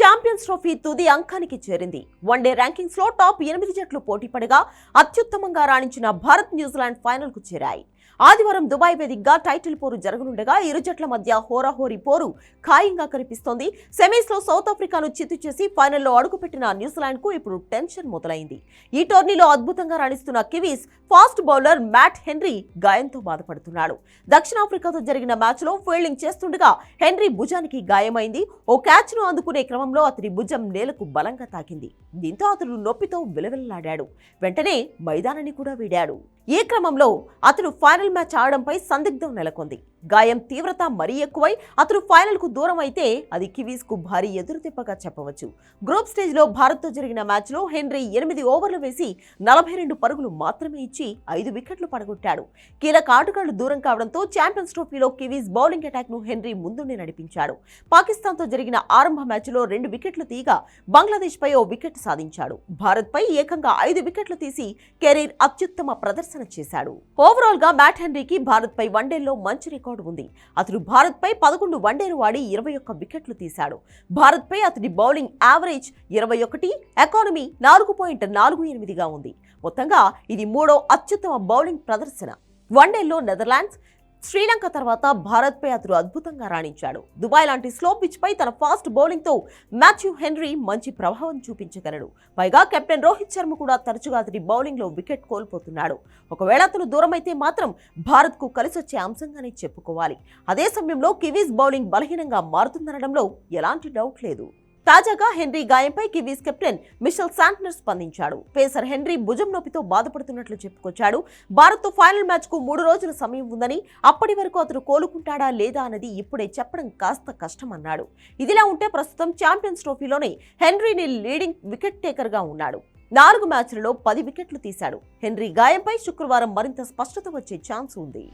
Champions trophy తుది అంకానికి చేరింది. One day ర్యాంకింగ్స్లో top ఎనిమిది జట్లు పోటీ పడగా అత్యుత్తమంగా రాణించిన భారత్ న్యూజిలాండ్ ఫైనల్కు చేరాయి. ఆదివారం దుబాయ్ వేదికగా టైటిల్ పోరు జరగనుండగా ఇరు జట్ల మధ్య హోరాహోరీ పోరు ఖాయంగా కనిపిస్తోంది. సెమీస్లో సౌత్ ఆఫ్రికాను చిత్తు చేసి ఫైనల్లో అడుగుపెట్టిన న్యూజిలాండ్కు ఇప్పుడు టెన్షన్ మొదలైంది. ఈ టోర్నీలో అద్భుతంగా రాణిస్తున్న Kiwis fast bowler Matt Henry గాయంతో బాధపడుతున్నాడు. దక్షిణాఫ్రికాతో జరిగిన మ్యాచ్లో ఫీల్డింగ్ చేస్తుండగా హెన్రీ భుజానికి గాయమైంది. ఓ క్యాచ్ను అందుకునే క్రమంలో అతని భుజం నేలకు బలంగా తాకింది. దీంతో అతడు నొప్పితో విలవిల్లాడాడు. వెంటనే మైదానాన్ని కూడా వీడాడు. ఈ క్రమంలో అతడు ఫైనల్ మ్యాచ్ ఆడడంపై సందిగ్ధం నెలకొంది. గాయం తీవ్రత మరీ ఎక్కువై అతడు ఫైనల్కు దూరం అయితే అది కివీస్కు భారీ ఎదురుదెబ్బగా చెప్పవచ్చు. గ్రూప్ స్టేజ్లో భారత్తో జరిగిన మ్యాచ్లో హెన్రీ ఎనిమిది ఓవర్లు వేసి నలభై రెండు పరుగులు మాత్రమే ఇచ్చి ఐదు వికెట్లు పడగొట్టాడు. కీలక ఆటగాళ్ళు దూరం కావడంతో ఛాంపియన్స్ ట్రోఫీలో కివీస్ బౌలింగ్ అటాక్ను హెన్రీ ముందుండి నడిపించాడు. పాకిస్తాన్తో జరిగిన ఆరంభ మ్యాచ్లో రెండు వికెట్లు తీయగా బంగ్లాదేశ్ పై ఓ వికెట్ సాధించాడు. భారత్పై ఏకంగా ఐదు వికెట్లు తీసి కెరీర్ అత్యుత్తమ ప్రదర్శన చేశాడు. ఓవరాల్గా మ్యాట్ హెన్రీకి భారత్ పై వన్డేల్లో మంచి రికార్డు ఉంది. అతడు భారత్ పై పదకొండు వన్డేలు ఆడి ఇరవై ఒక్క వికెట్లు తీశాడు. భారత్ పై అతడి బౌలింగ్ యావరేజ్ ఇరవై ఒకటి ఎకానమీ నాలుగు పాయింట్ నాలుగు ఎనిమిదిగా ఉంది. మొత్తంగా ఇది మూడో అత్యుత్తమ బౌలింగ్ ప్రదర్శన. వన్డేల్లో నెదర్లాండ్స్ శ్రీలంక తర్వాత భారత్పై అతడు అద్భుతంగా రాణించాడు. దుబాయ్ లాంటి స్లో పిచ్పై తన ఫాస్ట్ బౌలింగ్తో మాథ్యూ హెన్రీ మంచి ప్రభావం చూపించగలడు. పైగా కెప్టెన్ రోహిత్ శర్మ కూడా తరచుగా అతడి బౌలింగ్లో వికెట్ కోల్పోతున్నాడు. ఒకవేళ అతను దూరమైతే మాత్రం భారత్కు కలిసొచ్చే అంశంగానే చెప్పుకోవాలి. అదే సమయంలో కివీస్ బౌలింగ్ బలహీనంగా మారుతుందనడంలో ఎలాంటి డౌట్ లేదు. తాజాగా హెన్రీ గాయంపై కివీస్ కెప్టెన్ మిషెల్ శాంట్నర్ స్పందించాడు. పేసర్ హెన్రీ భుజం నొప్పితో బాధపడుతున్నట్లు చెప్పుకొచ్చాడు. భారత్తో ఫైనల్ మ్యాచ్కు మూడు రోజుల సమయం ఉందని అప్పటి వరకు అతను కోలుకుంటాడా లేదా అన్నది ఇప్పుడే చెప్పడం కాస్త కష్టమన్నాడు. ఇదిలా ఉంటే ప్రస్తుతం ఛాంపియన్స్ ట్రోఫీలోనే హెన్రీని లీడింగ్ వికెట్ టేకర్గా ఉన్నాడు. నాలుగు మ్యాచ్లలో పది వికెట్లు తీశాడు. హెన్రీ గాయంపై శుక్రవారం మరింత స్పష్టత వచ్చే ఛాన్స్ ఉంది.